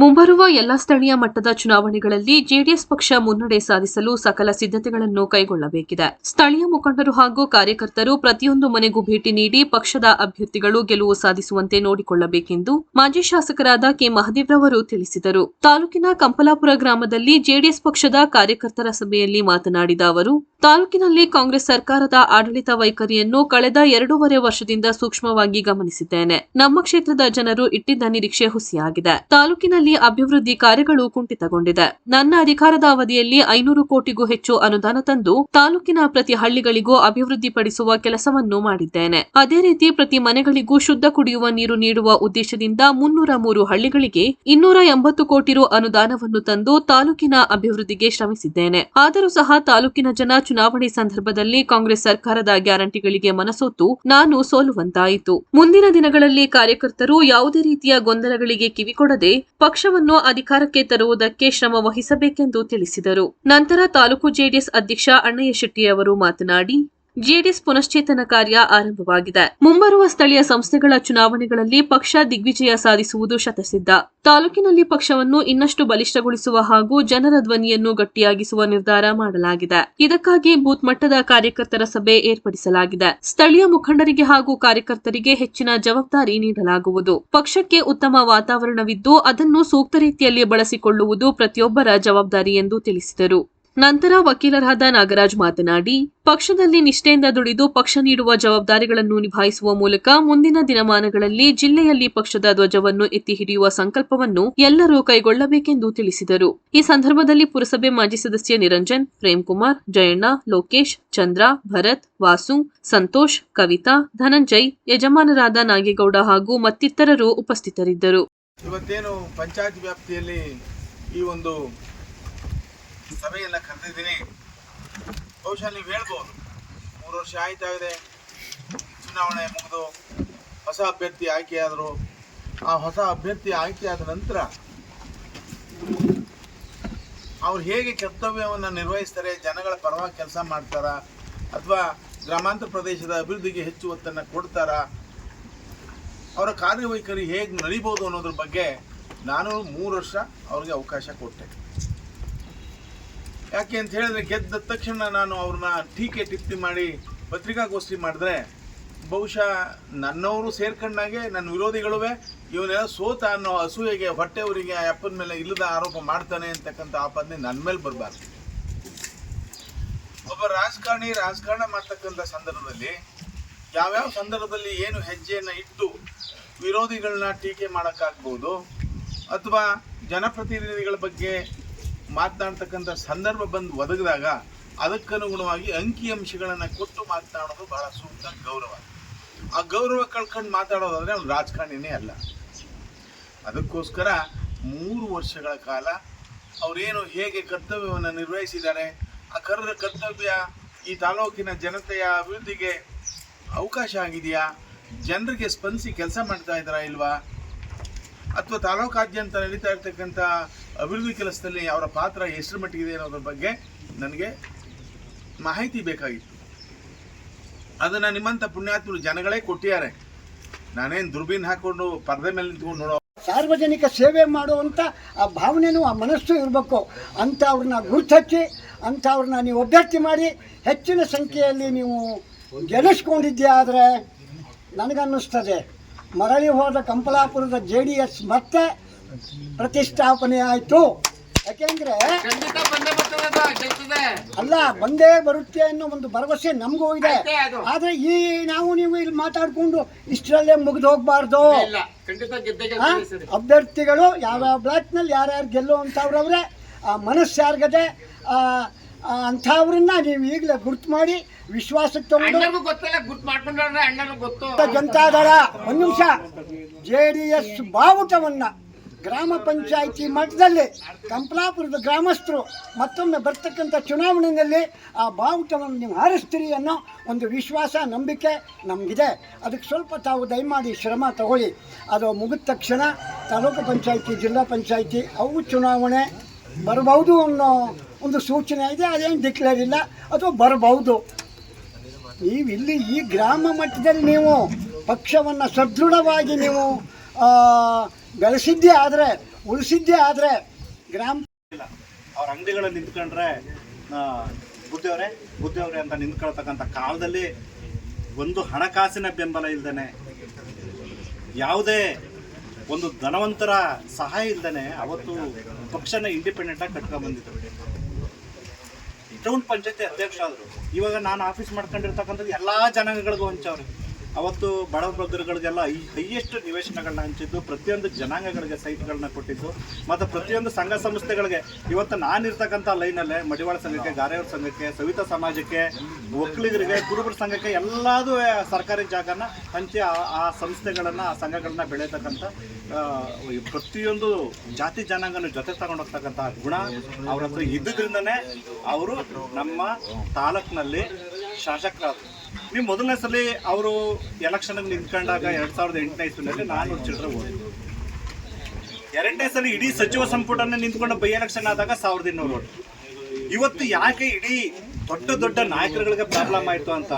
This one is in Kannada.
ಮುಂಬರುವ ಎಲ್ಲ ಸ್ಥಳೀಯ ಮಟ್ಟದ ಚುನಾವಣೆಗಳಲ್ಲಿ ಜೆಡಿಎಸ್ ಪಕ್ಷ ಮುನ್ನಡೆ ಸಾಧಿಸಲು ಸಕಲ ಸಿದ್ಧತೆಗಳನ್ನು ಕೈಗೊಳ್ಳಬೇಕಿದೆ. ಸ್ಥಳೀಯ ಮುಖಂಡರು ಹಾಗೂ ಕಾರ್ಯಕರ್ತರು ಪ್ರತಿಯೊಂದು ಮನೆಗೂ ಭೇಟಿ ನೀಡಿ ಪಕ್ಷದ ಅಭ್ಯರ್ಥಿಗಳು ಗೆಲುವು ಸಾಧಿಸುವಂತೆ ನೋಡಿಕೊಳ್ಳಬೇಕೆಂದು ಮಾಜಿ ಶಾಸಕರಾದ ಕೆ. ಮಹದೇವ್ರವರು ತಿಳಿಸಿದರು. ತಾಲೂಕಿನ ಕಂಪಲಾಪುರ ಗ್ರಾಮದಲ್ಲಿ ಜೆಡಿಎಸ್ ಪಕ್ಷದ ಕಾರ್ಯಕರ್ತರ ಸಭೆಯಲ್ಲಿ ಮಾತನಾಡಿದ ಅವರು, ತಾಲೂಕಿನಲ್ಲಿ ಕಾಂಗ್ರೆಸ್ ಸರ್ಕಾರದ ಆಡಳಿತ ವೈಖರಿಯನ್ನು ಕಳೆದ ಎರಡೂವರೆ ವರ್ಷದಿಂದ ಸೂಕ್ಷ್ಮವಾಗಿ ಗಮನಿಸಿದ್ದೇನೆ. ನಮ್ಮ ಕ್ಷೇತ್ರದ ಜನರು ಇಟ್ಟಿದ್ದ ನಿರೀಕ್ಷೆ ಹುಸಿಯಾಗಿದೆ. ತಾಲೂಕಿನಲ್ಲಿ ಅಭಿವೃದ್ಧಿ ಕಾರ್ಯಗಳು ಕುಂಠಿತಗೊಂಡಿದೆ. ನನ್ನ ಅಧಿಕಾರದ ಅವಧಿಯಲ್ಲಿ ಐನೂರು ಕೋಟಿಗೂ ಹೆಚ್ಚು ಅನುದಾನ ತಂದು ತಾಲೂಕಿನ ಪ್ರತಿ ಹಳ್ಳಿಗಳಿಗೂ ಅಭಿವೃದ್ಧಿಪಡಿಸುವ ಕೆಲಸವನ್ನು ಮಾಡಿದ್ದೇನೆ. ಅದೇ ರೀತಿ ಪ್ರತಿ ಮನೆಗಳಿಗೂ ಶುದ್ಧ ಕುಡಿಯುವ ನೀರು ನೀಡುವ ಉದ್ದೇಶದಿಂದ ಮುನ್ನೂರ ಮೂರು ಹಳ್ಳಿಗಳಿಗೆ ಇನ್ನೂರ ಎಂಬತ್ತು ಕೋಟಿ ರು ಅನುದಾನವನ್ನು ತಂದು ತಾಲೂಕಿನ ಅಭಿವೃದ್ಧಿಗೆ ಶ್ರಮಿಸಿದ್ದೇನೆ. ಆದರೂ ಸಹ ತಾಲೂಕಿನ ಜನ ಚುನಾವಣೆ ಸಂದರ್ಭದಲ್ಲಿ ಕಾಂಗ್ರೆಸ್ ಸರ್ಕಾರದ ಗ್ಯಾರಂಟಿಗಳಿಗೆ ಮನಸೋತು ನಾನು ಸೋಲುವಂತಾಯಿತು. ಮುಂದಿನ ದಿನಗಳಲ್ಲಿ ಕಾರ್ಯಕರ್ತರು ಯಾವುದೇ ರೀತಿಯ ಗೊಂದಲಗಳಿಗೆ ಕಿವಿಕೊಡದೆ ಪಕ್ಷವನ್ನು ಅಧಿಕಾರಕ್ಕೆ ತರುವುದಕ್ಕೆ ಶ್ರಮ ವಹಿಸಬೇಕೆಂದು ತಿಳಿಸಿದರು. ನಂತರ ತಾಲೂಕು ಜೆಡಿಎಸ್ ಅಧ್ಯಕ್ಷ ಅಣ್ಣಯ್ಯ ಶೆಟ್ಟಿಯವರು ಮಾತನಾಡಿ ಜೆಡಿಎಸ್ ಪುನಶ್ಚೇತನ ಕಾರ್ಯ ಆರಂಭವಾಗಿದೆ. ಮುಂಬರುವ ಸ್ಥಳೀಯ ಸಂಸ್ಥೆಗಳ ಚುನಾವಣೆಗಳಲ್ಲಿ ಪಕ್ಷ ದಿಗ್ವಿಜಯ ಸಾಧಿಸುವುದು ಶತಸಿದ್ಧ. ತಾಲೂಕಿನಲ್ಲಿ ಪಕ್ಷವನ್ನು ಇನ್ನಷ್ಟು ಬಲಿಷ್ಠಗೊಳಿಸುವ ಹಾಗೂ ಜನರ ಧ್ವನಿಯನ್ನು ಗಟ್ಟಿಯಾಗಿಸುವ ನಿರ್ಧಾರ ಮಾಡಲಾಗಿದೆ. ಇದಕ್ಕಾಗಿ ಬೂತ್ ಮಟ್ಟದ ಕಾರ್ಯಕರ್ತರ ಸಭೆ ಏರ್ಪಡಿಸಲಾಗಿದೆ. ಸ್ಥಳೀಯ ಮುಖಂಡರಿಗೆ ಹಾಗೂ ಕಾರ್ಯಕರ್ತರಿಗೆ ಹೆಚ್ಚಿನ ಜವಾಬ್ದಾರಿ ನೀಡಲಾಗುವುದು. ಪಕ್ಷಕ್ಕೆ ಉತ್ತಮ ವಾತಾವರಣವಿದ್ದು, ಅದನ್ನು ಸೂಕ್ತ ರೀತಿಯಲ್ಲಿ ಬಳಸಿಕೊಳ್ಳುವುದು ಪ್ರತಿಯೊಬ್ಬರ ಜವಾಬ್ದಾರಿ ಎಂದು ತಿಳಿಸಿದರು. ನಂತರ ವಕೀಲರಾದ ನಾಗರಾಜ್ ಮಾತನಾಡಿ, ಪಕ್ಷದಲ್ಲಿ ನಿಷ್ಠೆಯಿಂದ ದುಡಿದು ಪಕ್ಷ ನೀಡುವ ಜವಾಬ್ದಾರಿಗಳನ್ನು ನಿಭಾಯಿಸುವ ಮೂಲಕ ಮುಂದಿನ ದಿನಮಾನಗಳಲ್ಲಿ ಜಿಲ್ಲೆಯಲ್ಲಿ ಪಕ್ಷದ ಧ್ವಜವನ್ನು ಎತ್ತಿ ಹಿಡಿಯುವ ಸಂಕಲ್ಪವನ್ನು ಎಲ್ಲರೂ ಕೈಗೊಳ್ಳಬೇಕೆಂದು ತಿಳಿಸಿದರು. ಈ ಸಂದರ್ಭದಲ್ಲಿ ಪುರಸಭೆ ಮಾಜಿ ಸದಸ್ಯ ನಿರಂಜನ್, ಪ್ರೇಮ್ಕುಮಾರ್, ಜಯಣ್ಣ, ಲೋಕೇಶ್, ಚಂದ್ರ, ಭರತ್, ವಾಸು, ಸಂತೋಷ್, ಕವಿತಾ, ಧನಂಜಯ್, ಯಜಮಾನರಾದ ನಾಗೇಗೌಡ ಹಾಗೂ ಮತ್ತಿತರರು ಉಪಸ್ಥಿತರಿದ್ದರು. ಇವತ್ತೇನು ಪಂಚಾಯತ್ ವ್ಯಾಪ್ತಿಯಲ್ಲಿ ಈ ಒಂದು ಸಭೆಯನ್ನು ಕರೆದಿದ್ದೀನಿ. ಬಹುಶಃ ನೀವು ಹೇಳ್ಬೋದು. ಮೂರು ವರ್ಷ ಆಯ್ತಾಗಿದೆ. ಚುನಾವಣೆ ಮುಗಿದು ಹೊಸ ಅಭ್ಯರ್ಥಿ ಆಯ್ಕೆಯಾದರು. ಆ ಹೊಸ ಅಭ್ಯರ್ಥಿ ಆಯ್ಕೆಯಾದ ನಂತರ ಅವ್ರು ಹೇಗೆ ಕರ್ತವ್ಯವನ್ನು ನಿರ್ವಹಿಸ್ತಾರೆ, ಜನಗಳ ಪರವಾಗಿ ಕೆಲಸ ಮಾಡ್ತಾರಾ, ಅಥವಾ ಗ್ರಾಮಾಂತರ ಪ್ರದೇಶದ ಅಭಿವೃದ್ಧಿಗೆ ಹೆಚ್ಚು ಒತ್ತನ್ನು ಕೊಡ್ತಾರಾ, ಅವರ ಕಾರ್ಯವೈಖರಿ ಹೇಗೆ ನಡೀಬೋದು ಅನ್ನೋದ್ರ ಬಗ್ಗೆ ನಾನು ಮೂರು ವರ್ಷ ಅವ್ರಿಗೆ ಅವಕಾಶ ಕೊಟ್ಟೆ. ಯಾಕೆ ಅಂತ ಹೇಳಿದ್ರೆ ಗೆದ್ದ ತಕ್ಷಣ ನಾನು ಅವ್ರನ್ನ ಟೀಕೆ ಟಿಪ್ಪಣಿ ಮಾಡಿ ಪತ್ರಿಕಾಗೋಷ್ಠಿ ಮಾಡಿದ್ರೆ ಬಹುಶಃ ನನ್ನವರು ಸೇರ್ಕೊಂಡಾಗೆ, ನನ್ನ ವಿರೋಧಿಗಳುವೆ ಇವನೆಲ್ಲ ಸೋತ ಅನ್ನೋ ಅಸೂಯೆಗೆ ಹೊಟ್ಟೆಯವರಿಗೆ ಅಪ್ಪನ ಮೇಲೆ ಇಲ್ಲದ ಆರೋಪ ಮಾಡ್ತಾನೆ ಅಂತಕ್ಕಂಥ ಆಪಾದನೆ ನನ್ನ ಮೇಲೆ ಬರಬಾರ್ದು. ಒಬ್ಬ ರಾಜಕಾರಣಿ ರಾಜಕಾರಣ ಮಾಡ್ತಕ್ಕಂಥ ಸಂದರ್ಭದಲ್ಲಿ ಯಾವ್ಯಾವ ಸಂದರ್ಭದಲ್ಲಿ ಏನು ಹೆಜ್ಜೆಯನ್ನು ಇಟ್ಟು ವಿರೋಧಿಗಳನ್ನ ಟೀಕೆ ಮಾಡೋಕ್ಕಾಗ್ಬೋದು ಅಥವಾ ಜನಪ್ರತಿನಿಧಿಗಳ ಬಗ್ಗೆ ಮಾತನಾಡ್ತಕ್ಕಂಥ ಸಂದರ್ಭ ಬಂದು ಒದಗಿದಾಗ ಅದಕ್ಕನುಗುಣವಾಗಿ ಅಂಕಿಅಂಶಗಳನ್ನು ಕೊಟ್ಟು ಮಾತನಾಡೋದು ಬಹಳ ಸೂಕ್ತ ಗೌರವ. ಆ ಗೌರವ ಕಳ್ಕೊಂಡು ಮಾತಾಡೋದಾದರೆ ಅವ್ನು ರಾಜಕಾರಣಿನೇ ಅಲ್ಲ. ಅದಕ್ಕೋಸ್ಕರ ಮೂರು ವರ್ಷಗಳ ಕಾಲ ಅವರೇನು ಹೇಗೆ ಕರ್ತವ್ಯವನ್ನು ನಿರ್ವಹಿಸಿದ್ದಾರೆ, ಆ ಕರೆದ ಕರ್ತವ್ಯ ಈ ತಾಲೂಕಿನ ಜನತೆಯ ಅಭಿವೃದ್ಧಿಗೆ ಅವಕಾಶ ಆಗಿದೆಯಾ, ಜನರಿಗೆ ಸ್ಪಂದಿಸಿ ಕೆಲಸ ಮಾಡ್ತಾ ಇದ್ದಾರಾ ಇಲ್ವಾ? ಅಥವಾ ತಾಲೂಕಾದ್ಯಂತ ನಡೀತಾ ಇರ್ತಕ್ಕಂಥ ಅಭಿವೃದ್ಧಿ ಕೆಲಸದಲ್ಲಿ ಅವರ ಪಾತ್ರ ಎಷ್ಟರ ಮಟ್ಟಿಗಿದೆ ಅನ್ನೋದ್ರ ಬಗ್ಗೆ ನನಗೆ ಮಾಹಿತಿ ಬೇಕಾಗಿತ್ತು. ಅದನ್ನು ನಿಮ್ಮಂಥ ಪುಣ್ಯಾತ್ಮರು ಜನಗಳೇ ಕೊಟ್ಟಿದ್ದಾರೆ. ನಾನೇನು ದುರ್ಬೀನ್ ಹಾಕೊಂಡು ಪರದೆ ಮೇಲೆ ನಿಂತ್ಕೊಂಡು ನೋಡೋ ಸಾರ್ವಜನಿಕ ಸೇವೆ ಮಾಡುವಂಥ ಆ ಭಾವನೆನೂ ಆ ಮನಸ್ಸು ಇರಬೇಕು. ಅಂಥವ್ರನ್ನ ಗುರುತಚ್ಚಿ ಅಂಥವ್ರನ್ನ ನೀವು ಅಭ್ಯರ್ಥಿ ಮಾಡಿ, ಹೆಚ್ಚಿನ ಸಂಖ್ಯೆಯಲ್ಲಿ ನೀವು ಗೆಲ್ಲಿಸ್ಕೊಂಡಿದ್ದೆ ಆದರೆ ನನಗನ್ನಿಸ್ತದೆ. ಮರಳಿ ಹೋದ ಕಂಪಲಾಪುರದ ಜೆ ಡಿ ಎಸ್ ಮತ್ತೆ ಪ್ರತಿಷ್ಠಾಪನೆ ಆಯಿತು. ಯಾಕೆಂದ್ರೆ. ಅಲ್ಲ ಬಂದೇ ಬರುತ್ತೆ ಅನ್ನೋ ಒಂದು ಭರವಸೆ ನಮಗೂ ಇದೆ. ಆದ್ರೆ ಈ ನಾವು ನೀವು ಇಲ್ಲಿ ಮಾತಾಡ್ಕೊಂಡು ಇಷ್ಟರಲ್ಲೇ ಮುಗಿದು ಹೋಗ್ಬಾರ್ದು. ಅಭ್ಯರ್ಥಿಗಳು ಯಾವ್ಯಾವ ಬ್ಲಾಕ್ನಲ್ಲಿ ಯಾರ್ಯಾರು ಗೆಲ್ಲುವಂಥವ್ರವ್ರೆ ಆ ಮನಸ್ಸು ಆ ಅಂಥವ್ರನ್ನ ನೀವು ಈಗಲೇ ಗುರ್ತು ಮಾಡಿ ವಿಶ್ವಾಸಕ್ಕೆ ತಗೊಂಡು ಗೊತ್ತಿಲ್ಲ ಜನತಾದಳ ಒಂದು ನಿಮಿಷ. ಜೆ ಡಿ ಎಸ್ ಬಾವುಟವನ್ನ ಗ್ರಾಮ ಪಂಚಾಯಿತಿ ಮಟ್ಟದಲ್ಲಿ ಕಂಪ್ಲಾಪುರದ ಗ್ರಾಮಸ್ಥರು ಮತ್ತೊಮ್ಮೆ ಬರ್ತಕ್ಕಂಥ ಚುನಾವಣೆಯಲ್ಲಿ ಆ ಬಾವುಟವನ್ನು ನೀವು ಹಾರಿಸ್ತೀರಿ ಅನ್ನೋ ಒಂದು ವಿಶ್ವಾಸ, ನಂಬಿಕೆ ನಮಗಿದೆ. ಅದಕ್ಕೆ ಸ್ವಲ್ಪ ತಾವು ದಯಮಾಡಿ ಶ್ರಮ ತಗೊಳ್ಳಿ. ಅದು ಮುಗಿದ ತಕ್ಷಣ ತಾಲೂಕು ಪಂಚಾಯಿತಿ, ಜಿಲ್ಲಾ ಪಂಚಾಯಿತಿ, ಅವು ಚುನಾವಣೆ ಬರಬಹುದು ಅನ್ನೋ ಒಂದು ಸೂಚನೆ ಇದೆ, ಅದೇನು ಡಿಕ್ಲೇರ್ ಇಲ್ಲ ಅಥವಾ ಬರಬಹುದು. ನೀವು ಇಲ್ಲಿ ಈ ಗ್ರಾಮ ಮಟ್ಟದಲ್ಲಿ ನೀವು ಪಕ್ಷವನ್ನು ಸದೃಢವಾಗಿ ನೀವು ಆ, ಬೆಳೆಸಿದ್ದೇ ಆದರೆ ಉಳಿಸಿದ್ದೇ ಆದರೆ ಗ್ರಾಮ ಇಲ್ಲ. ಅವ್ರ ಅಂಗಡಿಗಳಲ್ಲಿ ನಿಂತ್ಕೊಂಡ್ರೆ ಬುದ್ಧಿಯವರೇ ಬುದ್ಧಿಯವರೇ ಅಂತ ನಿಂತ್ಕೊಳ್ತಕ್ಕಂಥ ಕಾಲದಲ್ಲಿ ಒಂದು ಹಣಕಾಸಿನ ಬೆಂಬಲ ಇಲ್ದೇನೆ ಯಾವುದೇ ಒಂದು ಧನವಂತರ ಸಹಾಯ ಇಲ್ದೇನೆ ಅವತ್ತು ಪಕ್ಷನ ಇಂಡಿಪೆಂಡೆಂಟ್ ಆಗಿ ಕಟ್ಕೊಂಡ್ ಬಂದಿದ್ರು. ಟೌನ್ ಪಂಚಾಯತಿ ಅಧ್ಯಕ್ಷ ಆದರು. ಇವಾಗ ನಾನು ಆಫೀಸ್ ಮಾಡ್ಕೊಂಡಿರ್ತಕ್ಕಂಥದ್ದು ಎಲ್ಲ ಜನಾಂಗಗಳಿಗೂ ಹಂಚವ್ರೆ ಅವತ್ತು ಬಡ ಈ ಹೈಯೆಸ್ಟ್ ನಿವೇಶನಗಳನ್ನ ಹಂಚಿದ್ದು, ಪ್ರತಿಯೊಂದು ಜನಾಂಗಗಳಿಗೆ ಸೈಟ್ಗಳನ್ನ ಕೊಟ್ಟಿದ್ದು, ಮತ್ತು ಪ್ರತಿಯೊಂದು ಸಂಘ ಸಂಸ್ಥೆಗಳಿಗೆ ಇವತ್ತು ನಾನಿರ್ತಕ್ಕಂಥ ಲೈನಲ್ಲೇ ಮಡಿವಾಳ ಸಂಘಕ್ಕೆ, ಗಾರೆಯವ್ರ ಸಂಘಕ್ಕೆ, ಸವಿತಾ ಸಮಾಜಕ್ಕೆ, ಒಕ್ಕಲಿಗರಿಗೆ, ಕುರುಬರ ಸಂಘಕ್ಕೆ ಎಲ್ಲದೂ ಸರ್ಕಾರಿ ಜಾಗನ ಹಂಚಿ ಆ ಸಂಸ್ಥೆಗಳನ್ನು, ಆ ಸಂಘಗಳನ್ನ ಬೆಳೆಯತಕ್ಕಂಥ ಪ್ರತಿಯೊಂದು ಜಾತಿ ಜನಾಂಗನ ಜೊತೆ ತಗೊಂಡು ಹೋಗ್ತಕ್ಕಂಥ ಗುಣ ಅವ್ರ ಹತ್ರ ಇದ್ದುದರಿಂದನೇ ಅವರು ನಮ್ಮ ತಾಲೂಕಿನಲ್ಲಿ ಶಾಸಕರಾದರು. ನೀವು ಮೊದಲನೇ ಸಲ ಅವರು ಎಲೆಕ್ಷನ್ಗೆ ನಿಂತ್ಕೊಂಡಾಗ ಎರಡ್ ಸಾವಿರದ ಎಂಟನೇ ಇಸ್ವಿನಲ್ಲಿ ನಾನು ಚಿಲ್ಲರೆ ಓದಿದ್ದು. ಎರಡನೇ ಸಲ ಇಡೀ ಸಚಿವ ಸಂಪುಟನೇ ನಿಂತ್ಕೊಂಡು ಬೈ ಎಲೆಕ್ಷನ್ ಆದಾಗ ಸಾವಿರದ ಇನ್ನೂರು ಓಟ್. ಇವತ್ತು ಯಾಕೆ ಇಡೀ ದೊಡ್ಡ ದೊಡ್ಡ ನಾಯಕರುಗಳಿಗೆ ಪ್ರಾಬ್ಲಮ್ ಆಯಿತು ಅಂತ